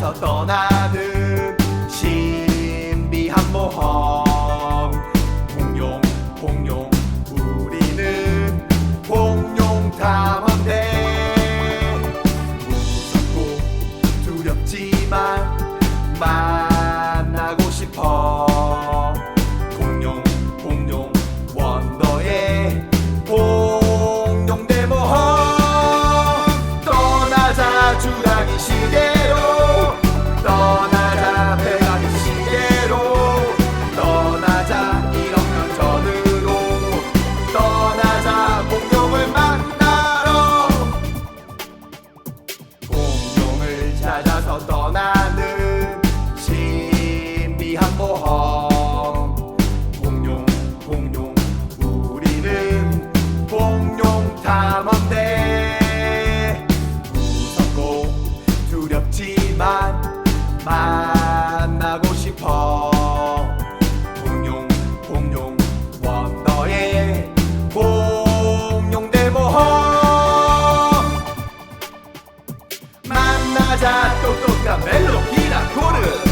따라서 떠나는 신비한 모험. 공룡 공룡 우리는 공룡 탐험대 무섭고 두렵지만 만나고 싶어. 공룡 공룡 원더의 공룡 대모험. 떠나자 주라기 시대. 만나고 싶어. 공룡 공룡 원더의 공룡 대모험 만나자 똑똑한 멜로디라 코르.